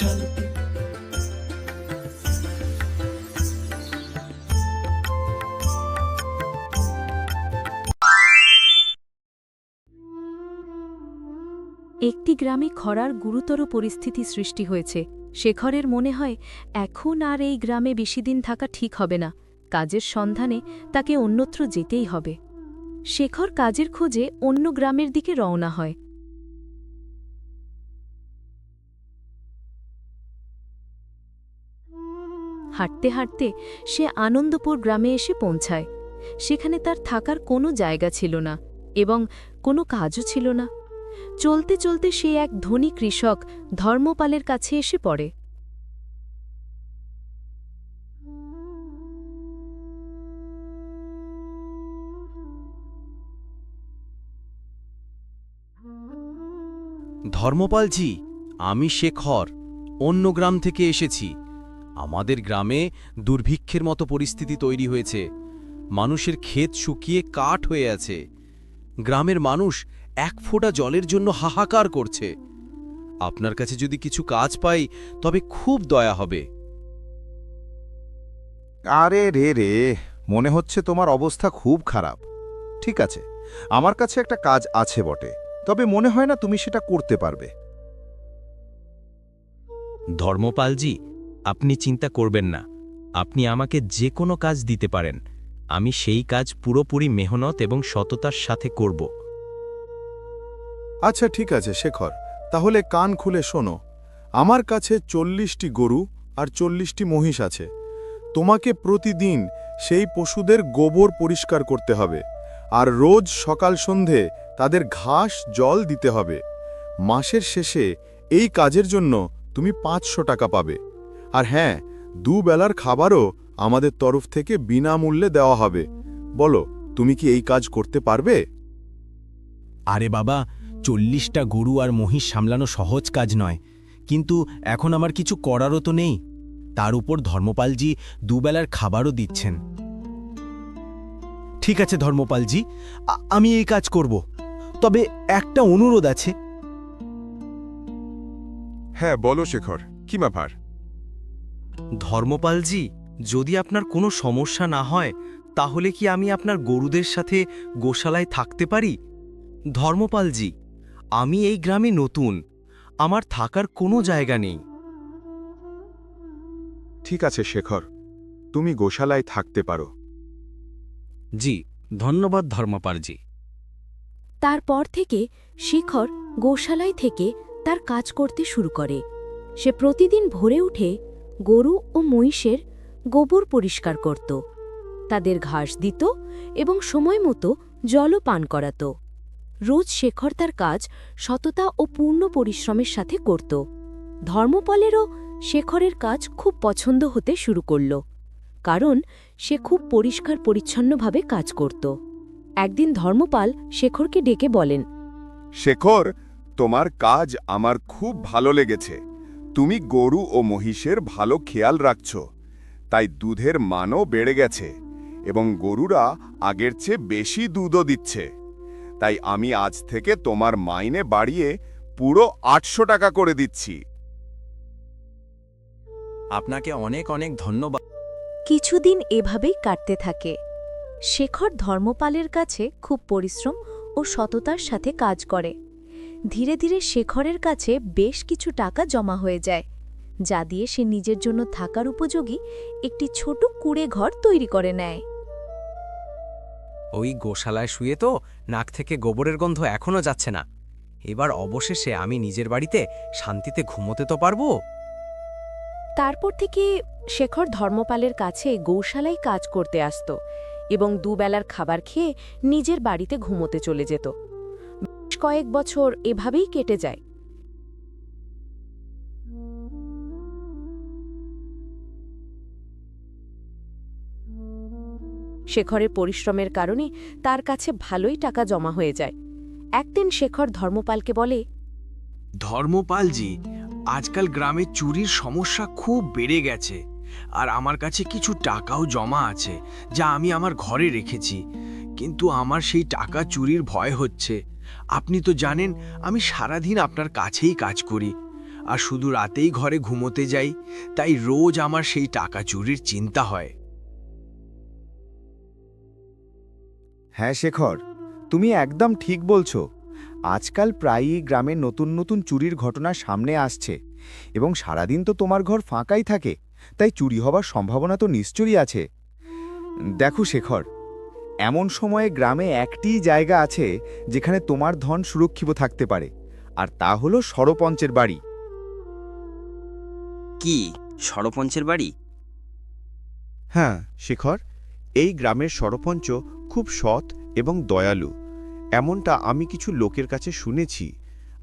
একটি গ্রামে খরার গুরুতর পরিস্থিতি সৃষ্টি হয়েছে। শেখরের মনে হয়, এখন আর এই গ্রামে বেশি দিন থাকা ঠিক হবে না। কাজের সন্ধানে তাকে অন্যত্র যেতেই হবে। শেখর কাজের খোঁজে অন্য গ্রামের দিকে রওনা হয়। হাঁটতে হাঁটতে সে আনন্দপুর গ্রামে এসে পৌঁছায়। সেখানে তার থাকার কোনো জায়গা ছিল না এবং কোনো কাজও ছিল না। চলতে চলতে সে এক ধনী কৃষক ধর্মপালের কাছে এসে পড়ে। ধর্মপালজি, আমি শেখর, অন্য গ্রাম থেকে এসেছি। আমাদের গ্রামে দুর্ভিক্ষের মতো পরিস্থিতি তৈরি হয়েছে। মানুষের ক্ষেত শুকিয়ে কাঠ হয়ে আছে। গ্রামের মানুষ এক ফোঁটা জলের জন্য হাহাকার করছে। আপনার কাছে যদি কিছু কাজ পাই তবে খুব দয়া হবে। আরে রে রে মনে হচ্ছে তোমার অবস্থা খুব খারাপ। ঠিক আছে আমার কাছে একটা কাজ আছে বটে তবে মনে হয় না তুমি সেটা করতে পারবে। ধর্মপালজি আপনি চিন্তা করবেন না। আপনি আমাকে যে কোনো কাজ দিতে পারেন। আমি সেই কাজ পুরোপুরি মেহনত এবং সততার সাথে করব। আচ্ছা ঠিক আছে, শেখর। তাহলে কান খুলে শোনো। আমার কাছে চল্লিশটি গরু আর চল্লিশটি মহিষ আছে। তোমাকে প্রতিদিন সেই পশুদের গোবর পরিষ্কার করতে হবে। আর রোজ সকাল সন্ধে তাদের ঘাস, জল দিতে হবে। মাসের শেষে এই কাজের জন্য তুমি পাঁচশো টাকা পাবে। আর হ্যাঁ দুবেলার খাবারও আমাদের তরফ থেকে বিনামূল্যে দেওয়া হবে। বলো তুমি কি এই কাজ করতে পারবে? আরে বাবা চল্লিশটা গরু আর মহিষ সামলানো সহজ কাজ নয়। কিন্তু এখন আমার কিছু করারও তো নেই। তার উপর ধর্মপালজি দুবেলার খাবারও দিচ্ছেন। ঠিক আছে ধর্মপালজি আমি এই কাজ করব। তবে একটা অনুরোধ আছে। হ্যাঁ বলো শেখর কি ব্যাপার? ধর্মপালজি যদি আপনার কোনো সমস্যা না হয় তাহলে কি আমি আপনার গরুদের সাথে গোশালায় থাকতে পারি? ধর্মপালজি আমি এই গ্রামে নতুন আমার থাকার কোনো জায়গা নেই। ঠিক আছে শেখর তুমি গোশালায় থাকতে পারো। জি ধন্যবাদ ধর্মপালজি। তারপর থেকে শিখর গোশালায় থেকে তার কাজ করতে শুরু করে। সে প্রতিদিন ভোরে উঠে গরু ও মহিষের গোবর পরিষ্কার করত। তাদের ঘাস দিত এবং সময় মতো জলও পান করাত। রোজ শেখর তার কাজ সততা ও পূর্ণ পরিশ্রমের সাথে করত। ধর্মপালেরও শেখরের কাজ খুব পছন্দ হতে শুরু করল, কারণ সে খুব পরিষ্কার পরিচ্ছন্নভাবে কাজ করত। একদিন ধর্মপাল শেখরকে ডেকে বলেন, শেখর, তোমার কাজ আমার খুব ভালো লেগেছে। তুমি গরু ও মহিষের ভালো খেয়াল রাখছ তাই দুধের মানও বেড়ে গেছে এবং গরুরা আগের চেয়ে বেশি দুধও দিচ্ছে। তাই আমি আজ থেকে তোমার মাইনে বাড়িয়ে পুরো আটশো টাকা করে দিচ্ছি। আপনাকে অনেক অনেক ধন্যবাদ কিছুদিন এভাবেই কাটতে থাকে। শেখর ধর্মপালের কাছে খুব পরিশ্রম ও সততার সাথে কাজ করে। ধীরে ধীরে শেখরের কাছে বেশ কিছু টাকা জমা হয়ে যায় যা দিয়ে সে নিজের জন্য থাকার উপযোগী একটি ছোট কুড়ে ঘর তৈরি করে নেয়। ওই গোশালায় শুয়ে তো নাক থেকে গোবরের গন্ধ এখনও যাচ্ছে না। এবার অবশেষে আমি নিজের বাড়িতে শান্তিতে ঘুমোতে তো পারব? তারপর থেকে শেখর ধর্মপালের কাছে গৌশালায় কাজ করতে আসত এবং দুবেলার খাবার খেয়ে নিজের বাড়িতে ঘুমোতে চলে যেত। কয়েক বছর এভাবেই কেটে যায়। শেখরের পরিশ্রমের কারণে তার কাছে ভালোই টাকা জমা হয়ে যায়। একদিন শেখর ধর্মপালকে বলে, ধর্মপালজি, আজকাল গ্রামে চুরির সমস্যা খুব বেড়ে গেছে, আর আমার কাছে কিছু টাকাও জমা আছে, যা আমি আমার ঘরে রেখেছি। কিন্তু আমার সেই টাকা চুরির ভয় হচ্ছে। আপনি তো জানেন, আমি সারাদিন আপনার কাছেই কাজ করি। আর শুধু রাতেই ঘরে ঘুমোতে যাই, তাই রোজ আমার সেই টাকা চুরির চিন্তা হয়। হ্যাঁ শেখর, তুমি একদম ঠিক বলছো। আজকাল প্রায়ই গ্রামে নতুন নতুন চুরির ঘটনা সামনে আসছে এবং সারাদিন তো তোমার ঘর ফাঁকাই থাকে, তাই চুরি হবার সম্ভাবনা তো নিশ্চয়ই আছে। দেখো, শেখর এমন সময়ে গ্রামে একটিই জায়গা আছে যেখানে তোমার ধন সুরক্ষিত থাকতে পারে আর তা হলো সরপঞ্চের বাড়ি। কি? সরপঞ্চের বাড়ি? হ্যাঁ শেখর এই গ্রামের সরপঞ্চ খুব সৎ এবং দয়ালু। এমনটা আমি কিছু লোকের কাছে শুনেছি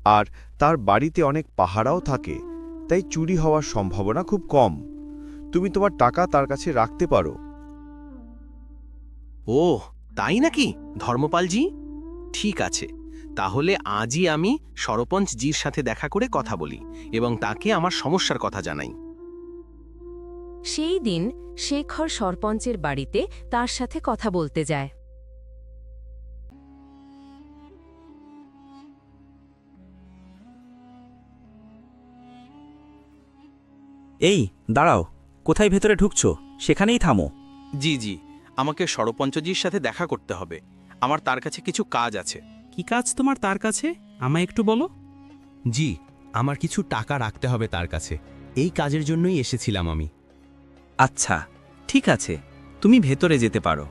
আর তার বাড়িতে অনেক পাহারাও থাকে তাই চুরি হওয়ার সম্ভাবনা খুব কম। তুমি তোমার টাকা তার কাছে রাখতে পারো। ও তাই নাকি? ধর্মপালজি? ঠিক আছে তাহলে আজই আমি সরপঞ্চ জির সাথে দেখা করে কথা বলি এবং তাকে আমার সমস্যার কথা জানাই। সেই দিন শেখর সরপঞ্চের বাড়িতে তার সাথে কথা বলতে যায়। এই দাঁড়াও কোথায় ভেতরে ঢুকছো? সেখানেই থামো। জি জি। আমাকে সরপঞ্চজির সাথে দেখা করতে হবে। আমার তার কাছে কিছু কাজ আছে। কি কাজ তোমার তার কাছে? আমায় একটু বলো। জি আমার কিছু টাকা রাখতে হবে তার কাছে। এই কাজের জন্যই এসেছিলাম আমি। আচ্ছা ঠিক আছে। তুমি ভেতরে যেতে পারো।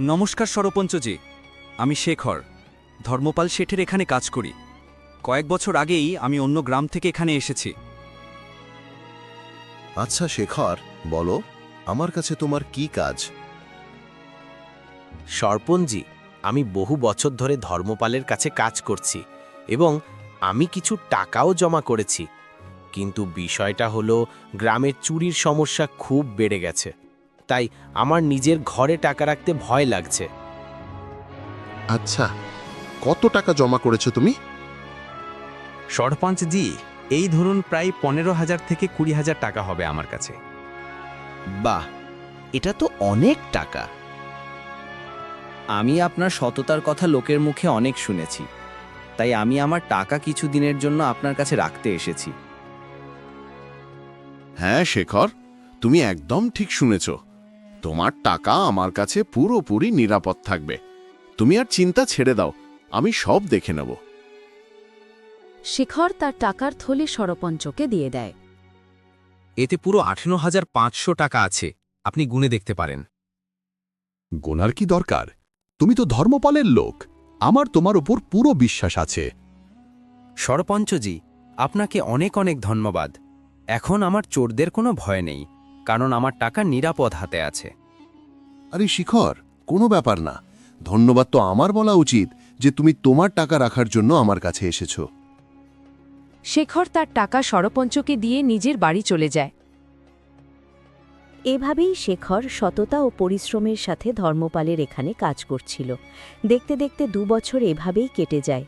নমস্কার সরপঞ্চজি আমি শেখর। ধর্মপাল শেঠের এখানে কাজ করি। কয়েক বছর আগেই আমি অন্য গ্রাম থেকে এখানে এসেছি। আচ্ছা শেখর বলো আমার কাছে তোমার কি কাজ? সরপঞ্জি আমি বহু বছর ধরে ধর্মপালের কাছে কাজ করছি এবং আমি কিছু টাকাও জমা করেছি। কিন্তু বিষয়টা হলো গ্রামের চুরির সমস্যা খুব বেড়ে গেছে। তাই আমার নিজের ঘরে টাকা রাখতে ভয় লাগছে। আচ্ছা কত টাকা জমা করেছ তুমি? সরপঞ্চ জি এই ধরুন প্রায় পনেরো হাজার থেকে কুড়ি হাজার টাকা হবে আমার কাছে। বাহ এটা তো অনেক টাকা। আমি আপনার সততার কথা লোকের মুখে অনেক শুনেছি। তাই আমি আমার টাকা কিছু দিনের জন্য আপনার কাছে রাখতে এসেছি। হ্যাঁ শেখর তুমি একদম ঠিক শুনেছ। তোমার টাকা আমার কাছে পুরোপুরি নিরাপদ থাকবে। তুমি আর চিন্তা ছেড়ে দাও আমি সব দেখে নেব। শেখর তার টাকার থলি সরপঞ্চকে দিয়ে দেয়। এতে পুরো আঠেরো হাজার পাঁচশো টাকা আছে আপনি গুনে দেখতে পারেন। গোনার কি দরকার? তুমি তো ধর্মপালের লোক আমার তোমার উপর পুরো বিশ্বাস আছে। সরপঞ্চজি আপনাকে অনেক অনেক ধন্যবাদ। এখন আমার চোরদের কোনো ভয় নেই কারণ আমার টাকা নিরাপদ হাতে আছে। আরে শিখর কোনো ব্যাপার না। ধন্যবাদ তো আমার বলা উচিত যে তুমি তোমার টাকা রাখার জন্য আমার কাছে এসেছ। শেখর তার টাকা সরপঞ্চকে দিয়ে নিজের বাড়ি চলে যায়। এভাবেই শেখর সততা ও পরিশ্রমের সাথে ধর্মপালের এখানে কাজ করছিল। দেখতে দেখতে দু বছর এভাবেই কেটে যায়।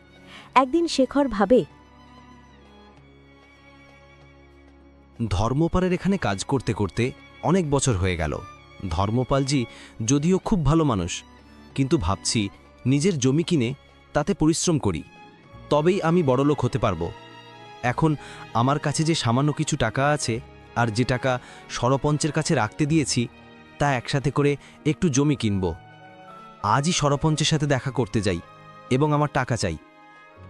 একদিন শেখর ভাবে ধর্মপালের এখানে কাজ করতে করতে অনেক বছর হয়ে গেল। ধর্মপালজি যদিও খুব ভালো মানুষ কিন্তু ভাবছি নিজের জমি কিনে তাতে পরিশ্রম করি। তবেই আমি বড়লোক হতে পারব। এখন আমার কাছে যে সামান্য কিছু টাকা আছে আর যে টাকা সরপঞ্চের কাছে রাখতে দিয়েছি তা একসাথে করে একটু জমি কিনব। আজই সরপঞ্চের সাথে দেখা করতে যাই এবং আমার টাকা চাই।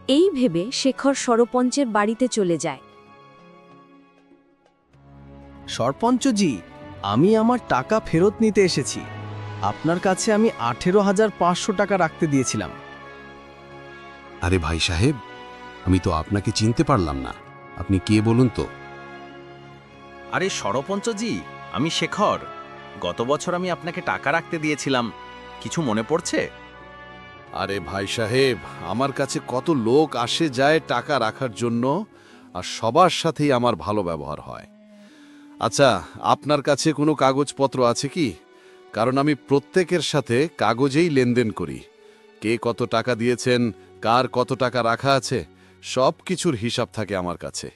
এই ভেবে শেখর সরপঞ্চের বাড়িতে চলে যায়। সরপঞ্চজি আমি আমার টাকা ফেরত নিতে এসেছি। আপনার কাছে আমি আঠেরো হাজার পাঁচশো টাকা রাখতে দিয়েছিলাম। আরে ভাই সাহেব আমি তো আপনাকে চিনতে পারলাম না। আপনি কে বলুন তো? আরে সরপঞ্চজি আমি শেখর। গত বছর আমি আপনাকে টাকা রাখতে দিয়েছিলাম। কিছু মনে পড়ছে? আরে ভাই সাহেব আমার কাছে কত লোক আসে যায় টাকা রাখার জন্য আর সবার সাথেই আমার ভালো ব্যবহার হয়। আচ্ছা আপনার কাছে কোনো কাগজপত্র আছে কি? কারণ আমি প্রত্যেকের সাথে কাগজেই লেনদেন করি। কে কত টাকা দিয়েছেন কার কত টাকা রাখা আছে সব কিছুর হিসাব থাকে আমার কাছে।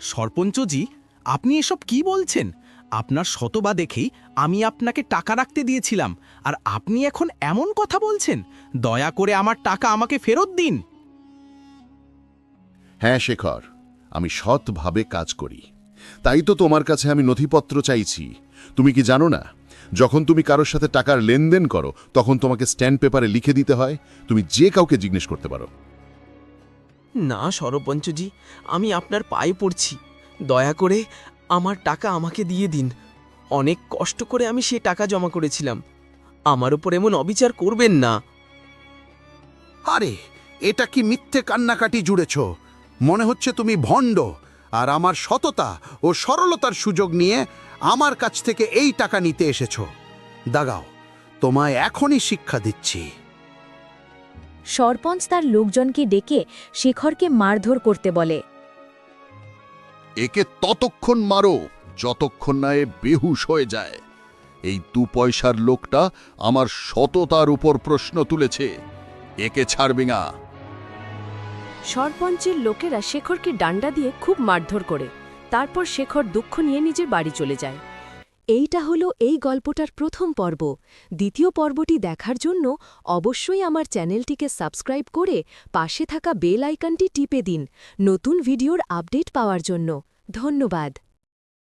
সরপঞ্চজি আপনি এসব কি বলছেন? আপনার শতবা দেখেই আমি আপনাকে টাকা রাখতে দিয়েছিলাম আর আপনি এখন এমন কথা বলছেন। দয়া করে আমার টাকা আমাকে ফেরত দিন। হ্যাঁ শেখর আমি সৎভাবে কাজ করি। তাই তো তোমার কাছে আমি নথিপত্র চাইছি। তুমি কি জানো না? যখন তুমি কারোর সাথে টাকার লেনদেন করো তখন তোমাকে স্ট্যান্ড পেপারে লিখে দিতে হয় তুমি যে কাউকে জিজ্ঞেস করতে পারো। না সরপঞ্চজি আমি আপনার পায়ে পড়ছি। দয়া করে আমার টাকা আমাকে দিয়ে দিন। অনেক কষ্ট করে আমি সে টাকা জমা করেছিলাম। আমার উপর এমন অবিচার করবেন না। আরে এটা কি মিথ্যে কান্নাকাটি জুড়েছ? মনে হচ্ছে তুমি ভণ্ড। আর আমার সততা ও সরলতার সুযোগ নিয়ে আমার কাছ থেকে এই টাকা নিতে এসেছ। দাগাও তোমায় এখনই শিক্ষা দিচ্ছি। সরপঞ্চ তার লোকজনকে ডেকে শেখরকে মারধর করতে বলে। একে ততক্ষণ মারো যতক্ষণ না এ বেহুশ হয়ে যায়। এই দু পয়সার লোকটা আমার সততার উপর প্রশ্ন তুলেছে। একে ছাড়বি না। সরপঞ্চের লোকেরা শেখরকে ডান্ডা দিয়ে খুব মারধর করে। তারপর শেখর দুঃখ নিয়ে নিজের বাড়ি চলে যায়। এইটা হলো এই গল্পটার প্রথম পর্ব। দ্বিতীয় পর্বটি দেখার জন্য অবশ্যই আমার চ্যানেলটিকে সাবস্ক্রাইব করে পাশে থাকা বেল আইকনটি টিপে দিন নতুন ভিডিওর আপডেট পাওয়ার জন্য। ধন্যবাদ।